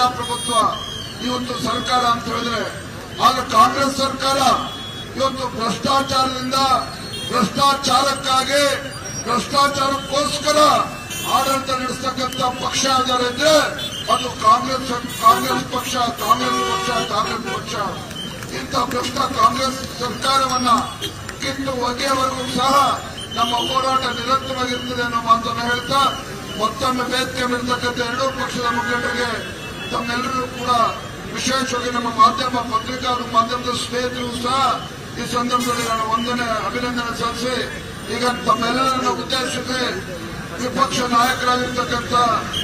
ಪ್ರಜಾಪ್ರಭುತ್ವ ಇವತ್ತು ಸರ್ಕಾರ ಅಂತ ಹೇಳಿದ್ರೆ, ಆಗ ಕಾಂಗ್ರೆಸ್ ಸರ್ಕಾರ ಇವತ್ತು ಭ್ರಷ್ಟಾಚಾರದಿಂದ ಭ್ರಷ್ಟಾಚಾರಕ್ಕಾಗಿ ಭ್ರಷ್ಟಾಚಾರಕ್ಕೋಸ್ಕರ ಆಡಳಿತ ನಡೆಸ್ತಕ್ಕಂಥ ಪಕ್ಷ ಯಾವ್ದಾರು ಅದು ಕಾಂಗ್ರೆಸ್ ಕಾಂಗ್ರೆಸ್ ಪಕ್ಷ ಕಾಂಗ್ರೆಸ್ ಪಕ್ಷ ಕಾಂಗ್ರೆಸ್ ಪಕ್ಷ. ಇಂಥ ಭ್ರಷ್ಟ ಕಾಂಗ್ರೆಸ್ ಸರ್ಕಾರವನ್ನ ಕಿತ್ತು ಒಗೆಯವರೆಗೂ ಸಹ ನಮ್ಮ ಹೋರಾಟ ನಿರಂತರವಾಗಿರ್ತದೆ ಅನ್ನೋ ಮಾತನ್ನು ಹೇಳ್ತಾ, ಮತ್ತೊಮ್ಮೆ ವೇದಿಕೆ ಮೇಲಿರ್ತಕ್ಕಂಥ ಎರಡೂ ಪಕ್ಷದ ಮುಖಂಡರಿಗೆ ತಮ್ಮೆಲ್ಲರೂ ಕೂಡ ವಿಶೇಷವಾಗಿ ನಮ್ಮ ಮಾಧ್ಯಮ ಪತ್ರಿಕಾ ಮಾಧ್ಯಮದ ಸ್ನೇಹಿತರು ಸಹ ಈ ಸಂದರ್ಭದಲ್ಲಿ ನಾನು ವಂದನೆ ಅಭಿನಂದನೆ ಸಲ್ಲಿಸಿ. ಈಗ ತಮ್ಮೆಲ್ಲರನ್ನ ಉದ್ದೇಶಿಸಿ ವಿಪಕ್ಷ ನಾಯಕರಾಗಿರ್ತಕ್ಕಂಥ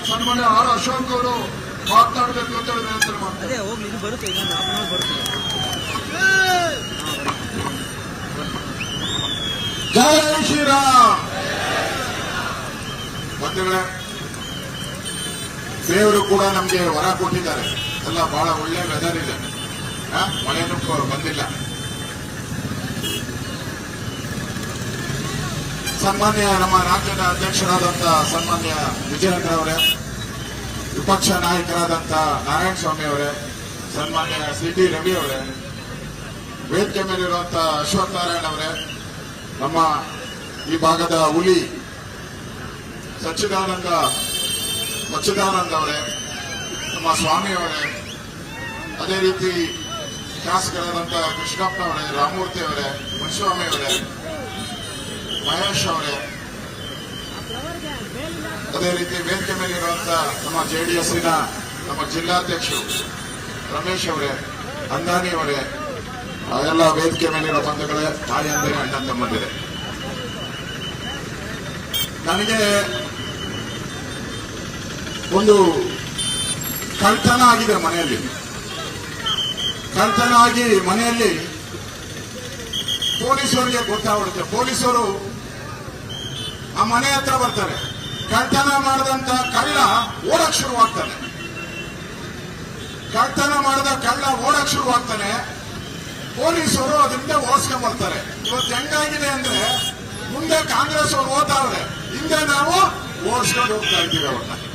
ಸನ್ಮಾನ್ಯ ಆರ್ ಅಶೋಕ್ ಅವರು ಮಾತನಾಡಬೇಕು ಅಂತ ವಿನಂತಿ ಮಾಡ್ತಾರೆ ಜಯ ಶ್ರೀರಾಮ್. ಇದು ಬರುತ್ತೆ ಇನ್ನೊಂದು ಹಾಫ್ ಅನ್ ಅವರ್ ಬರುತ್ತೆ ಜೈ ಶ್ರೀರಾಮ್ ಬಂಧುಗಳೇ ದೇವರು ಕೂಡ ನಮ್ಗೆ ವರ ಕೊಟ್ಟಿದ್ದಾರೆ. ಎಲ್ಲ ಬಹಳ ಒಳ್ಳೆ ವೆದರ್ ಇದೆ. ಮಳೆನೂ ಬಂದಿಲ್ಲ. ಸನ್ಮಾನ್ಯ ನಮ್ಮ ರಾಜ್ಯದ ಅಧ್ಯಕ್ಷರಾದಂತ ಸನ್ಮಾನ್ಯ ವಿಜಯೇಂದ್ರ ಅವರೇ, ವಿಪಕ್ಷ ನಾಯಕರಾದಂತ ನಾರಾಯಣ ಸ್ವಾಮಿ ಅವರೇ, ಸನ್ಮಾನ್ಯ ಸಿ ಟಿ ರವಿ ಅವರೇ, ವೇದಿಕೆ ಮೇಲಿರುವಂತ ಅಶ್ವಥ್ ನಾರಾಯಣ್ ಅವರೇ, ನಮ್ಮ ಈ ಭಾಗದ ಹುಲಿ ಸಚ್ಚಿದಾನಂದ ಸಚ್ಚಿದಾನಂದ ಅವರೇ ನಮ್ಮ ಸ್ವಾಮಿ ಅವರೇ ಅದೇ ರೀತಿ ಶಾಸಕರಾದಂತ ಕೃಷ್ಣಪ್ಪ ಅವರೇ ರಾಮಮೂರ್ತಿ ಅವರೇ ಮುನಿಸ್ವಾಮಿ ಅವರೇ ಮಹೇಶ್ ಅವರೇ, ಅದೇ ರೀತಿ ವೇದಿಕೆ ಮೇಲಿರುವಂತ ನಮ್ಮ ಜೆಡಿಎಸ್ನ ನಮ್ಮ ಜಿಲ್ಲಾಧ್ಯಕ್ಷರು ರಮೇಶ್ ಅವರೇ, ಅಂದಾನಿ ಅವರೇ, ಎಲ್ಲ ವೇದಿಕೆ ಮೇಲಿರೋ ಬಂಧುಗಳೇ ತಾಯಿಯಂದಿರೇ ಅಣ್ಣ ತಮ್ಮಂದಿದೆ ನನಗೆ ಒಂದು ಕಳ್ತನ ಆಗಿದೆ ಮನೆಯಲ್ಲಿ. ಕಳ್ತನ ಆಗಿ ಮನೆಯಲ್ಲಿ ಪೊಲೀಸರಿಗೆ ಗೊತ್ತಾಗ್ಬಿಡುತ್ತೆ. ಪೊಲೀಸರು ಆ ಮನೆ ಹತ್ರ ಬರ್ತಾರೆ. ಕಳ್ತನ ಮಾಡಿದಂತ ಕಳ್ಳ ಓಡಕ್ ಶುರುವಾಗ್ತಾನೆ. ಕಳ್ತನ ಮಾಡಿದ ಕಳ್ಳ ಓಡಕ್ ಶುರುವಾಗ್ತಾನೆ. ಪೊಲೀಸರು ಅದರಿಂದ ಓಡಿಸ್ಕೊಂಡ್ ಬರ್ತಾರೆ. ಇವತ್ತು ಹೆಂಗಾಗಿದೆ ಅಂದ್ರೆ ಮುಂದೆ ಕಾಂಗ್ರೆಸ್ ಅವರು ಓದ್ತಾವ್ರೆ ಹಿಂದೆ ನಾವು ಓಡಿಸ್ಕೊಂಡು ಹೋಗ್ತಾ ಇದ್ದೀವಿ ಅವ್ರನ್ನ.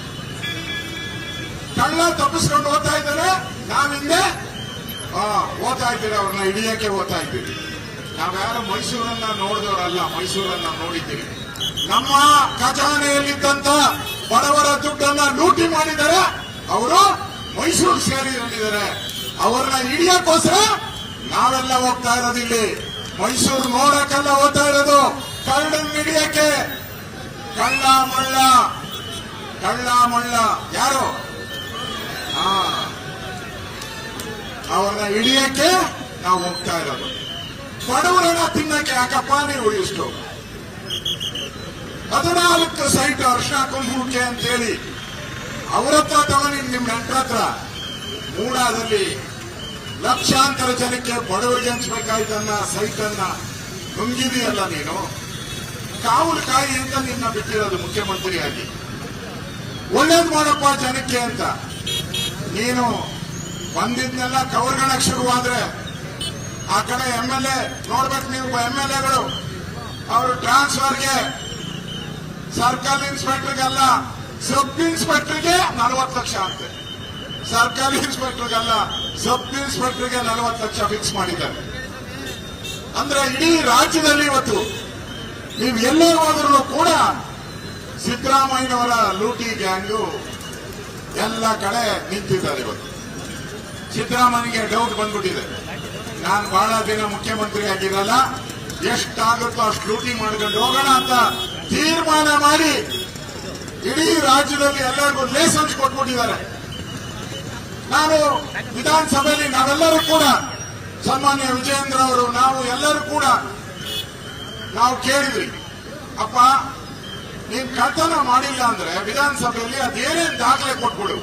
ಕಳ್ಳ ತಪ್ಪಿಸ್ಕೊಂಡು ಓದ್ತಾ ಇದ್ದಾರೆ. ನಾವ್ ಹಿಂದೆ ಆ, ಓದ್ತಾ ಇದ್ದೀವಿ ಅವ್ರನ್ನ ಹಿಡಿಯಕ್ಕೆ ಓದ್ತಾ ಇದ್ದೀವಿ ನಾವ್ಯಾರು ಮೈಸೂರನ್ನ ನೋಡಿದವರಲ್ಲ ಮೈಸೂರನ್ನ ನೋಡಿದ್ದೀವಿ ನಮ್ಮ ಖಜಾನೆಯಲ್ಲಿದ್ದಂತ ಬಡವರ ದುಡ್ಡನ್ನ ಲೂಟಿ ಮಾಡಿದ್ದಾರೆ. ಅವರು ಮೈಸೂರು ಸೇರಿಕೊಂಡಿದ್ದಾರೆ ಅವ್ರನ್ನ ಹಿಡಿಯಕ್ಕೋಸ್ಕರ ನಾವೆಲ್ಲ ಹೋಗ್ತಾ ಇರೋದು ಇಲ್ಲಿ. ಮೈಸೂರು ನೋಡಕ್ಕೆಲ್ಲ ಹೋಗ್ತಾ ಇರೋದು ಕಳ್ಳನ್ ಹಿಡಿಯಕ್ಕೆ. ಕಳ್ಳ ಮಳ್ಳ. ಕಳ್ಳ ಮಳ್ಳ. ಯಾರು? ಅವ್ರನ್ನ ಹಿಡಿಯಕ್ಕೆ ನಾವು ಹೋಗ್ತಾ ಇರೋದು. ಬಡವರನ್ನ ತಿನ್ನಕ್ಕೆ ಯಾಕಪ್ಪ ನೀವು ಇಷ್ಟು? ಹದಿನಾಲ್ಕು ಸೈಟ್ ಅರ್ಶನ ಕುಂಭಕ್ಕೆ ಅಂತೇಳಿ. ಅವರತ್ರ ತಗೊಂಡು ನಿಮ್ ನೆಂಟರ ಹತ್ರ. ಮೂಡಾದಲ್ಲಿ ಲಕ್ಷಾಂತರ ಜನಕ್ಕೆ ಬಡವರಿಗೆ ಹಂಚ್ಬೇಕಾಯ್ತನ್ನ ಸೈಟ್ ಅನ್ನ ನುಂಗಿದೆಯಲ್ಲ ನೀನು? ಕಾವಲು ಕಾಯಿ ಅಂತ ನಿನ್ನ ಬಿಟ್ಟಿರೋದು ಮುಖ್ಯಮಂತ್ರಿಯಾಗಿ. ಒಳ್ಳೇದು ಮಾಡಪ್ಪ ಜನಕ್ಕೆ ಅಂತ. ನೀನು ಬಂದಿದ್ನೆಲ್ಲ ಕವರ್ಗಳಕ್ಕೆ ಶುರುವಾದ್ರೆ, ಆ ಕಡೆ ಎಂ ಎಲ್ ಎ ನೋಡ್ಬೇಕು ನೀವು ಎಂ ಎಲ್ ಎಗಳು ಅವರು ಟ್ರಾನ್ಸ್ಫರ್ಗೆ ಸರ್ಕಲ್ ಇನ್ಸ್ಪೆಕ್ಟರ್ಗೆಲ್ಲ, ಸಬ್ ಇನ್ಸ್ಪೆಕ್ಟರ್ಗೆ ನಲವತ್ತು ಲಕ್ಷ ಅಂತೆ. ಸರ್ಕಾರಿ ಇನ್ಸ್ಪೆಕ್ಟರ್ಗೆಲ್ಲ ಸಬ್ ಇನ್ಸ್ಪೆಕ್ಟರ್ಗೆ ನಲವತ್ತು ಲಕ್ಷ ಫಿಕ್ಸ್ ಮಾಡಿದ್ದಾರೆ. ಅಂದ್ರೆ ಇಡೀ ರಾಜ್ಯದಲ್ಲಿ ಇವತ್ತು, ನೀವು ಎಲ್ಲೇ ಹೋದ್ರೂ ಕೂಡ ಸಿದ್ದರಾಮಯ್ಯನವರ ಲೂಟಿ ಗ್ಯಾಂಗು ಎಲ್ಲ ಕಡೆ ನಿಂತಿದ್ದಾರೆ ಇವತ್ತು ಸಿದ್ದರಾಮಯ್ಯಗೆ ಡೌಟ್ ಬಂದ್ಬಿಟ್ಟಿದೆ. ನಾನು ಬಹಳ ದಿನ ಮುಖ್ಯಮಂತ್ರಿ ಆಗಿರಲ್ಲ, ಎಷ್ಟಾಗುತ್ತೋ ಅಷ್ಟು ಲೂಟಿಂಗ್ ಮಾಡ್ಕೊಂಡು ಹೋಗೋಣ ಅಂತ ತೀರ್ಮಾನ ಮಾಡಿ ಇಡೀ ರಾಜ್ಯದಲ್ಲಿ ಎಲ್ಲರಿಗೂ ಲೈಸೆನ್ಸ್ ಕೊಟ್ಬಿಟ್ಟಿದ್ದಾರೆ. ನಾನು ವಿಧಾನಸಭೆಯಲ್ಲಿ ನಾವೆಲ್ಲರೂ ಕೂಡ, ಸನ್ಮಾನ್ಯ ವಿಜಯೇಂದ್ರ ಅವರು, ನಾವು ಎಲ್ಲರೂ ಕೂಡ, ನಾವು ಕೇಳಿದ್ವಿ, ಅಪ್ಪ ನೀನ್ ಕಥನ ಮಾಡಿಲ್ಲ ಅಂದ್ರೆ ವಿಧಾನಸಭೆಯಲ್ಲಿ ಅದೇನೇನ್ ದಾಖಲೆ ಕೊಟ್ಬಿಡು.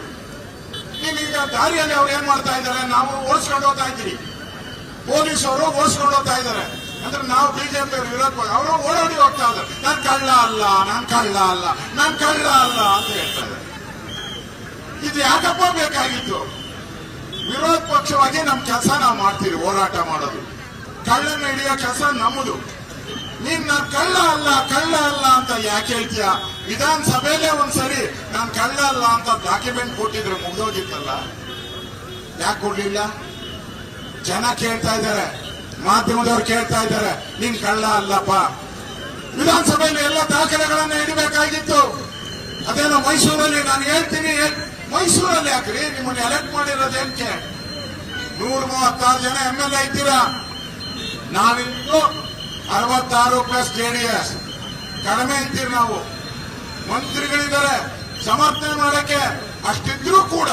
ಈಗ ದಾರಿಯಲ್ಲಿ ಅವ್ರು ಏನ್ ಮಾಡ್ತಾ ಇದ್ದಾರೆ? ನಾವು ಓಡಿಸ್ಕೊಂಡು ಹೋಗ್ತಾ ಇದ್ದೀವಿ. ಪೊಲೀಸರು ಓಡಿಸ್ಕೊಂಡು ಹೋಗ್ತಾ ಇದ್ದಾರೆ. ಅಂದ್ರೆ ನಾವು ಬಿಜೆಪಿ ವಿರೋಧ ಅವರು ಓಡಾಡಿ ಹೋಗ್ತಾ ಇದ್ದಾರೆ. ನಾನ್ ಕಳ್ಳ ಅಲ್ಲ, ನಾನ್ ಕಳ್ಳ ಅಲ್ಲ, ನಾನ್ ಕಳ್ಳ ಅಲ್ಲ ಅಂತ ಹೇಳ್ತಾರೆ ಇದು ಯಾಕಪ್ಪ ಬೇಕಾಗಿತ್ತು? ವಿರೋಧ ಪಕ್ಷವಾಗಿ ನಮ್ ಕೆಲಸ ನಾವು ಮಾಡ್ತೀವಿ, ಹೋರಾಟ ಮಾಡೋದು. ಕಳ್ಳನ ಹಿಡಿಯೋ ಕೆಲಸ ನಮ್ಮದು ನೀನ್ ಕಳ್ಳ ಅಲ್ಲ ಕಳ್ಳ ಅಲ್ಲ ಅಂತ ಯಾಕೆ ಹೇಳ್ತೀಯ? ವಿಧಾನಸಭೆಯಲ್ಲೇ ಒಂದ್ಸರಿ ನಾನ್ ಕಳ್ಳ ಅಲ್ಲ ಅಂತ ಡಾಕ್ಯುಮೆಂಟ್ ಕೊಟ್ಟಿದ್ರೆ, ಮುಗ್ದೋಗಿತ್ತಲ್ಲ? ಯಾಕೆ ಕೊಡ್ಲಿಲ್ಲ? ಜನ ಕೇಳ್ತಾ ಇದ್ದಾರೆ, ಮಾಧ್ಯಮದವ್ರು ಕೇಳ್ತಾ ಇದ್ದಾರೆ, ನೀನ್ ಕಳ್ಳ ಅಲ್ಲಪ್ಪ. ವಿಧಾನಸಭೆಯಲ್ಲಿ ಎಲ್ಲ ದಾಖಲೆಗಳನ್ನ ಇಡಬೇಕಾಗಿತ್ತು. ಅದೇನೋ ಮೈಸೂರಲ್ಲಿ ನಾನು ಹೇಳ್ತೀನಿ ಮೈಸೂರಲ್ಲಿ ಯಾಕ್ರಿ? ನಿಮ್ಮನ್ನ ಎಲೆಕ್ಟ್ ಮಾಡಿರೋದೇನ್ಕೆ ನೂರ ಮೂವತ್ತಾರು ಜನ ಎಂ ಎಲ್ ಎ ಇದ್ದೀರಾ? ನಾವಿಂದು ಅರವತ್ತಾರು ಪ್ಲಸ್ ಜೆಡಿಎಸ್ ಕಡಿಮೆ ಅಂತೀರಿ ನಾವು. ಮಂತ್ರಿಗಳಿದ್ದಾರೆ. ಸಮರ್ಥನೆ ಮಾಡಕ್ಕೆ ಅಷ್ಟಿದ್ರೂ ಕೂಡ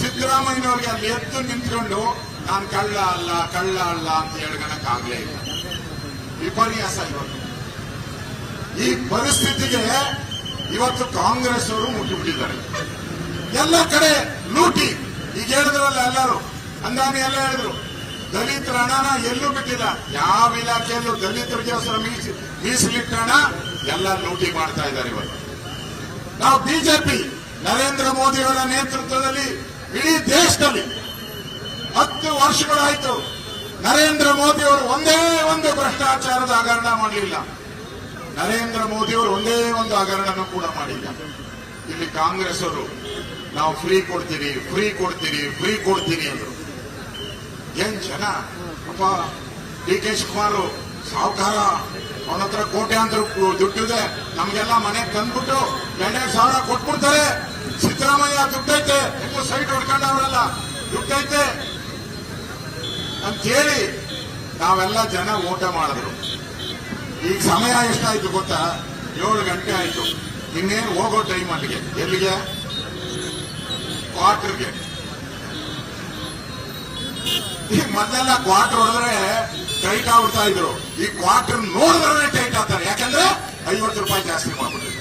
ಸಿದ್ದರಾಮಯ್ಯನವ್ರಿಗೆ ಅಲ್ಲಿ ಎದ್ದು ನಿಂತ್ಕೊಂಡು ನಾನು ಕಳ್ಳ ಅಲ್ಲ ಕಳ್ಳ ಅಲ್ಲ ಅಂತ ಹೇಳ್ಕೊಳಕ್ ಆಗ್ಲೇ ಇಲ್ಲ. ವಿಪರ್ಯಾಸ ಇವತ್ತು ಈ ಪರಿಸ್ಥಿತಿಗೆ ಇವತ್ತು ಕಾಂಗ್ರೆಸ್ ಅವರು ಮುಟ್ಟಿಬಿಟ್ಟಿದ್ದಾರೆ ಎಲ್ಲ ಕಡೆ ಲೂಟಿ. ಈಗ ಹೇಳಿದ್ರಲ್ಲ ಎಲ್ಲರೂ. ಅಂದಾನೆ ಎಲ್ಲ ಹೇಳಿದ್ರು. ದಲಿತರ ಹಣನ ಎಲ್ಲೂ ಬಿಟ್ಟಿಲ್ಲ ಯಾವ ಇಲಾಖೆಯಲ್ಲೂ ದಲಿತರಿಗೆ ಮೀಸಿ ಮೀಸಲಿಟ್ಟ ಹಣ ಎಲ್ಲ ಲೂಟಿ ಮಾಡ್ತಾ ಇದ್ದಾರೆ ಇವತ್ತು ನಾವು ಬಿಜೆಪಿ, ನರೇಂದ್ರ ಮೋದಿಯವರ ನೇತೃತ್ವದಲ್ಲಿ ಇಡೀ ದೇಶದಲ್ಲಿ ಹತ್ತು ವರ್ಷಗಳಾಯಿತು ನರೇಂದ್ರ ಮೋದಿ ಅವರು ಒಂದೇ ಒಂದು ಭ್ರಷ್ಟಾಚಾರದ ಹಗರಣ ಮಾಡಲಿಲ್ಲ. ನರೇಂದ್ರ ಮೋದಿ ಅವರು ಒಂದೇ ಒಂದು ಹಗರಣನೂ ಕೂಡ ಮಾಡಿಲ್ಲ. ಇಲ್ಲಿ ಕಾಂಗ್ರೆಸ್ ಅವರು ನಾವು ಫ್ರೀ ಕೊಡ್ತೀರಿ ಫ್ರೀ ಕೊಡ್ತೀರಿ ಫ್ರೀ ಕೊಡ್ತೀರಿ ಅಂದ್ರು. ಏನ್ ಜನ? ಅಪ್ಪ ಡಿ ಕೆ ಶಿವಕುಮಾರ್ ಸಾಹುಕಾರ ಅವನ ಹತ್ರ ಕೋಟ್ಯಾಂತರ ದುಡ್ಡಿದೆ ನಮಗೆಲ್ಲ ಮನೆಗೆ ತಂದ್ಬಿಟ್ಟು ಎರಡೆರಡು ಸಾವಿರ ಕೊಟ್ಬಿಡ್ತಾರೆ. ಸಿದ್ದರಾಮಯ್ಯ ದುಡ್ಡೈತೆ ಇನ್ನು ಸೈಟ್ ಹೊಡ್ಕೊಂಡವ್ರಲ್ಲ ದುಡ್ಡೈತೆ ಅಂತೇಳಿ ನಾವೆಲ್ಲ ಜನ ಓಟ ಮಾಡಿದ್ರು. ಈಗ ಸಮಯ ಎಷ್ಟಾಯ್ತು ಗೊತ್ತಾ? ಏಳು ಗಂಟೆ ಆಯ್ತು. ಇನ್ನೇನು ಹೋಗೋ ಟೈಮ್ ಅಲ್ಲಿಗೆ. ಎಲ್ಲಿಗೆ? ಕ್ವಾರ್ಟರ್ಗೆ ಈಗ ಮೊದಲೆಲ್ಲ ಕ್ವಾರ್ಟರ್ ಹೊಡೆದ್ರೆ ಟೈಟ್ ಆಗ್ಬಿಡ್ತಾ ಇದ್ರು. ಈ ಕ್ವಾರ್ಟರ್ ನೋಡಿದ್ರೆ ಟೈಟ್ ಆಗ್ತಾರೆ. ಯಾಕಂದ್ರೆ ಐವತ್ತು ರೂಪಾಯಿ ಜಾಸ್ತಿ ಮಾಡ್ಬಿಟ್ಟಿದ್ರು.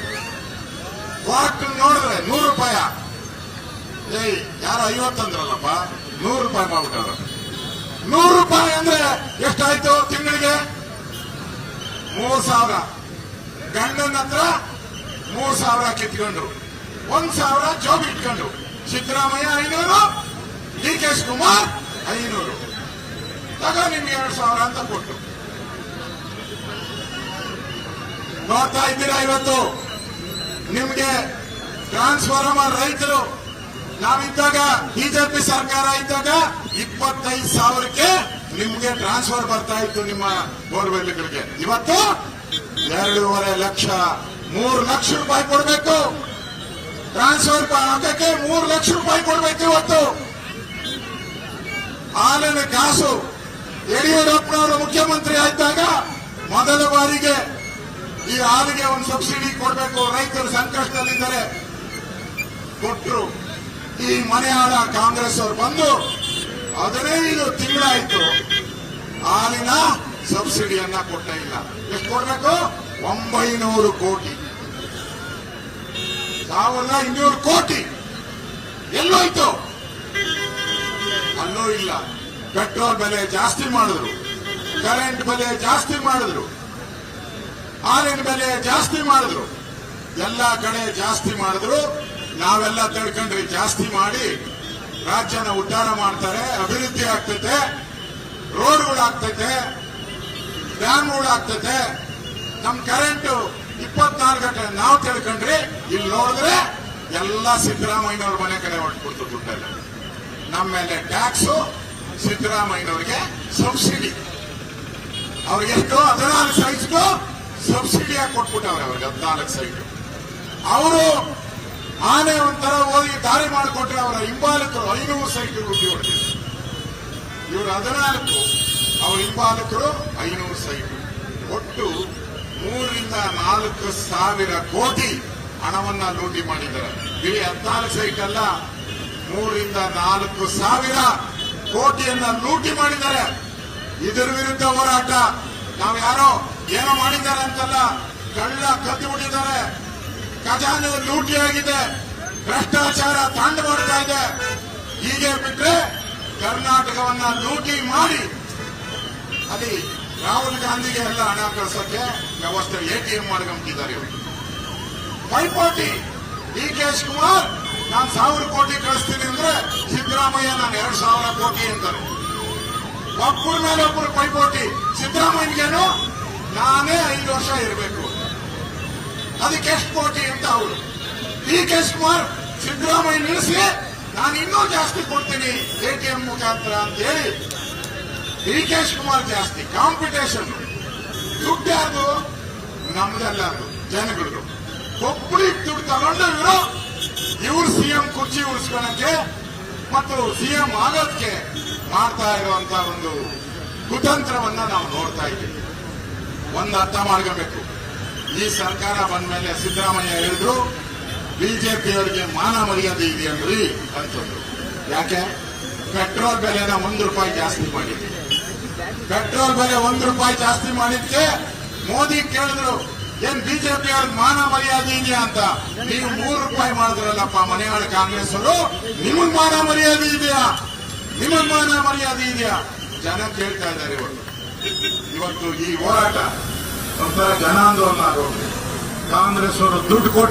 ಕ್ವಾರ್ಟರ್ ನೋಡಿದ್ರೆ ನೂರು ರೂಪಾಯ. ಏಯ್, ಯಾರು ಐವತ್ತು ಅಂದ್ರಲ್ಲಪ್ಪ? ನೂರು ರೂಪಾಯಿ ಮಾಡ್ಬಿಟ್ಟವ್ರು. ನೂರು ರೂಪಾಯಿ ಅಂದ್ರೆ ಎಷ್ಟಾಯ್ತು ತಿಂಗಳಿಗೆ? ಮೂರ್ ಸಾವಿರ. ಗಂಡನ ಹತ್ರ ಮೂರ್ ಸಾವಿರ ಕಿತ್ಕೊಂಡ್ರು. ಒಂದ್ ಸಾವಿರ ಜಾಬ್ ಇಟ್ಕೊಂಡ್ರು. ಸಿದ್ದರಾಮಯ್ಯ ಐನೂರು, ಡಿ ಕೆ ಶಿವಕುಮಾರ್ ಐನೂರು. ತಗೋ ನಿಮ್ಗೆ ಎರಡು ಸಾವಿರ ಅಂತ ಕೊಟ್ಟು. ನೋಡ್ತಾ ಇದ್ದೀರಾ ಇವತ್ತು? ನಿಮ್ಗೆ ಟ್ರಾನ್ಸ್ಫಾರ್ಮರ್ ರೈತರು, ನಾವಿದ್ದಾಗ ಬಿಜೆಪಿ ಸರ್ಕಾರ ಇದ್ದಾಗ ಇಪ್ಪತ್ತೈದು ಸಾವಿರಕ್ಕೆ ನಿಮ್ಗೆ ಟ್ರಾನ್ಸ್ಫರ್ ಬರ್ತಾ ಇತ್ತು ನಿಮ್ಮ ಬೋರ್ವೆಲ್ಗಳಿಗೆ. ಇವತ್ತು ಎರಡೂವರೆ ಲಕ್ಷ, ಮೂರು ಲಕ್ಷ ರೂಪಾಯಿ ಕೊಡಬೇಕು. ಟ್ರಾನ್ಸ್ಫರ್ ಆಗಕ್ಕೆ ಮೂರು ಲಕ್ಷ ರೂಪಾಯಿ ಕೊಡಬೇಕು ಇವತ್ತು. ಹಾಲಿನ ಕಾಸು ಯಡಿಯೂರಪ್ಪನವರು ಮುಖ್ಯಮಂತ್ರಿ ಆಯ್ತಾಗ ಮೊದಲ ಬಾರಿಗೆ ಈ ಹಾಲಿಗೆ ಒಂದು ಸಬ್ಸಿಡಿ ಕೊಡಬೇಕು. ರೈತರು ಸಂಕಷ್ಟದಲ್ಲಿದ್ದಾರೆ ಕೊಟ್ಟರು ಈ ಮನೆಯಾದ ಕಾಂಗ್ರೆಸ್ ಅವರು ಬಂದು ಹದಿನೈದು ತಿಂಗಳಾಯ್ತು. ಹಾಲಿನ ಸಬ್ಸಿಡಿಯನ್ನ ಕೊಟ್ಟ ಇಲ್ಲ. ಎಷ್ಟು ಕೊಡಬೇಕು? ಒಂಬೈನೂರು ಕೋಟಿ. ಸಾವಿರದ ಇನ್ನೂರು ಕೋಟಿ. ಎಲ್ಲೋಯ್ತು. ಅಲ್ಲೂ ಇಲ್ಲ. ಪೆಟ್ರೋಲ್ ಬೆಲೆ ಜಾಸ್ತಿ ಮಾಡಿದ್ರು. ಕರೆಂಟ್ ಬೆಲೆ ಜಾಸ್ತಿ ಮಾಡಿದ್ರು. ಹಾಲಿನ ಬೆಲೆ ಜಾಸ್ತಿ ಮಾಡಿದ್ರು. ಎಲ್ಲ ಕಡೆ ಜಾಸ್ತಿ ಮಾಡಿದ್ರು. ನಾವೆಲ್ಲ ತಿಳ್ಕೊಂಡ್ರಿ ಜಾಸ್ತಿ ಮಾಡಿ ರಾಜ್ಯನ ಉದ್ಧಾರ ಮಾಡ್ತಾರೆ, ಅಭಿವೃದ್ಧಿ ಆಗ್ತೈತೆ ರೋಡ್ಗಳಾಗ್ತೈತೆ ಡ್ಯಾಮ್ಗಳಾಗ್ತೈತೆ ನಮ್ ಕರೆಂಟ್ ಇಪ್ಪತ್ನಾಲ್ಕು ಗಂಟೆ ನಾವು ತಿಳ್ಕೊಂಡ್ರಿ ಇಲ್ಲಿ ನೋಡಿದ್ರೆ ಎಲ್ಲ ಸಿದ್ದರಾಮಯ್ಯನವ್ರ ಮನೆ ಕಡೆ ಹೊಟ್ಬಿಡ್ತು ದುಡ್ಡೆಲ್ಲ. ನಮ್ಮ ಮೇಲೆ ಟ್ಯಾಕ್ಸು ಸಿದ್ದರಾಮಯ್ಯನವರಿಗೆ ಸಬ್ಸಿಡಿ ಅವ್ರಿಗೆ ಎಷ್ಟು ಹದಿನಾಲ್ಕು ಸೈಜ್ಗೂ ಸಬ್ಸಿಡಿಯಾಗಿ ಕೊಟ್ಬಿಟ್ಟವ್ರೆ ಅವ್ರಿಗೆ, ಹದಿನಾಲ್ಕು ಸೈಟ್ ಅವರು ಆನೆ ಒಂಥರ ಹೋಗಿ ದಾರಿ ಮಾಡಿಕೊಟ್ರೆ ಅವರ ಹಿಂಬಾಲಕರು ಐನೂರು ಸೈಟ್ ಗುಡ್ಡಿ ಹೊಡೆದಿದ್ರು ಇವರು ಹದಿನಾಲ್ಕು, ಅವ್ರ ಹಿಂಬಾಲಕರು ಐನೂರು ಸೈಟ್ ಒಟ್ಟು ಮೂರರಿಂದ ನಾಲ್ಕು ಸಾವಿರ ಕೋಟಿ ಹಣವನ್ನ ಲೂಟಿ ಮಾಡಿದ್ದಾರೆ. ಇಲ್ಲಿ ಹದಿನಾಲ್ಕು ಸೈಟ್ ಅಲ್ಲ ಮೂರರಿಂದ ನಾಲ್ಕು ಸಾವಿರ ಕೋಟಿಯನ್ನ ಲೂಟಿ ಮಾಡಿದ್ದಾರೆ. ಇದರ ವಿರುದ್ಧ ಹೋರಾಟ. ನಾವು ಯಾರೋ ಏನೋ ಮಾಡಿದ್ದಾರೆ ಅಂತಲ್ಲ, ಕಳ್ಳ ಕದ್ದು ಬಿಟ್ಟಿದ್ದಾರೆ ಖಜಾನೆ ಲೂಟಿ ಆಗಿದೆ ಭ್ರಷ್ಟಾಚಾರ ತಾಂಡ ಮಾಡ್ತಾ ಇದೆ. ಹೀಗೆ ಬಿಟ್ರೆ ಕರ್ನಾಟಕವನ್ನ ಲೂಟಿ ಮಾಡಿ, ಅಲ್ಲಿ ರಾಹುಲ್ ಗಾಂಧಿಗೆ ಎಲ್ಲ ಹಣ ಕಳಿಸೋಕೆ ವ್ಯವಸ್ಥೆ ಎಟಿಎಂ ಮಾಡ್ಕೊಂಬಿಟ್ಟಿದ್ದಾರೆ ಪೈಪೋಟಿ. ಡಿ ಕೆ ಶಿವಕುಮಾರ್ ನಾನು ಸಾವಿರ ಕೋಟಿ ಕಳಿಸ್ತೀನಿ ಅಂದ್ರೆ ಸಿದ್ದರಾಮಯ್ಯ ನಾನು ಎರಡು ಸಾವಿರ ಕೋಟಿ ಅಂತಾರೆ. ಒಬ್ಬರ ಮೇಲೆ ಒಬ್ಬರು ಪೈಪೋಟಿ. ಸಿದ್ದರಾಮಯ್ಯಗೇನು ನಾನೇ ಐದು ವರ್ಷ ಇರಬೇಕು. ಅದಕ್ಕೆ ಎಷ್ಟು ಕೋಟಿ ಅಂತ ಅವರು. ಡಿ ಕೆ ಕುಮಾರ್ ಸಿದ್ದರಾಮಯ್ಯ ನಿಲ್ಲಿಸಿ, ನಾನು ಇನ್ನೂ ಜಾಸ್ತಿ ಕೊಡ್ತೀನಿ ಎಟಿಎಂ ಮುಖಾಂತರ ಅಂತ ಹೇಳಿ ಡಿ ಕೆ ಶಿವಕುಮಾರ್ ಜಾಸ್ತಿ ಕಾಂಪಿಟೇಷನ್ ದುಡ್ಡು ಯಾರ್ದು? ನಮ್ದೆಲ್ಲ ಜನಗಳು ಕೊಬ್ಬಳಿ ದುಡ್ಡು ತಗೊಂಡು ಇವರು ಇವ್ರು ಸಿಎಂ ಕುರ್ಚಿ ಉಳಿಸ್ಕೊಳಕ್ಕೆ ಮತ್ತು ಸಿಎಂ ಆಗೋದಕ್ಕೆ ಮಾಡ್ತಾ ಇರುವಂತ ಒಂದು ಕುತಂತ್ರವನ್ನ ನಾವು ನೋಡ್ತಾ ಇದ್ದೀವಿ. ಒಂದು ಅರ್ಥ ಮಾಡ್ಕೋಬೇಕು. ಈ ಸರ್ಕಾರ ಬಂದ ಮೇಲೆ ಸಿದ್ದರಾಮಯ್ಯ ಹೇಳಿದ್ರು, ಬಿಜೆಪಿಯವರಿಗೆ ಮಾನ ಮರ್ಯಾದೆ ಇದೆಯನ್ರಿ ಅಂತಂದ್ರು. ಯಾಕೆ? ಪೆಟ್ರೋಲ್ ಬೆಲೆನ ಒಂದು ರೂಪಾಯಿ ಜಾಸ್ತಿ ಮಾಡಿದ್ವಿ. ಪೆಟ್ರೋಲ್ ಬೆಲೆ ಒಂದು ರೂಪಾಯಿ ಜಾಸ್ತಿ ಮಾಡಿದ್ಕೆ ಮೋದಿ ಕೇಳಿದ್ರು ಏನ್ ಬಿಜೆಪಿ ಅವ್ರ ಮಾನ ಮರ್ಯಾದೆ ಇದೆಯಾ ಅಂತ? ನೀವು ಮೂರು ರೂಪಾಯಿ ಮಾಡಿದ್ರಲ್ಲಪ್ಪ ಮನೆಯಾಳ ಕಾಂಗ್ರೆಸ್ ಅವರು. ನಿಮಗ್ ಮಾನ ಮರ್ಯಾದೆ ಇದೆಯಾ? ನಿಮಗ್ ಮಾನ ಮರ್ಯಾದೆ ಇದೆಯಾ? ಜನ ಕೇಳ್ತಾ ಇದ್ದಾರೆ ಇವತ್ತು ಇವತ್ತು ಈ ಹೋರಾಟ ಒಂಥರ ಜನಾಂದೋಲನ ಕಾಂಗ್ರೆಸ್ ಅವರು ದುಡ್ಡು ಕೊಟ್ಟು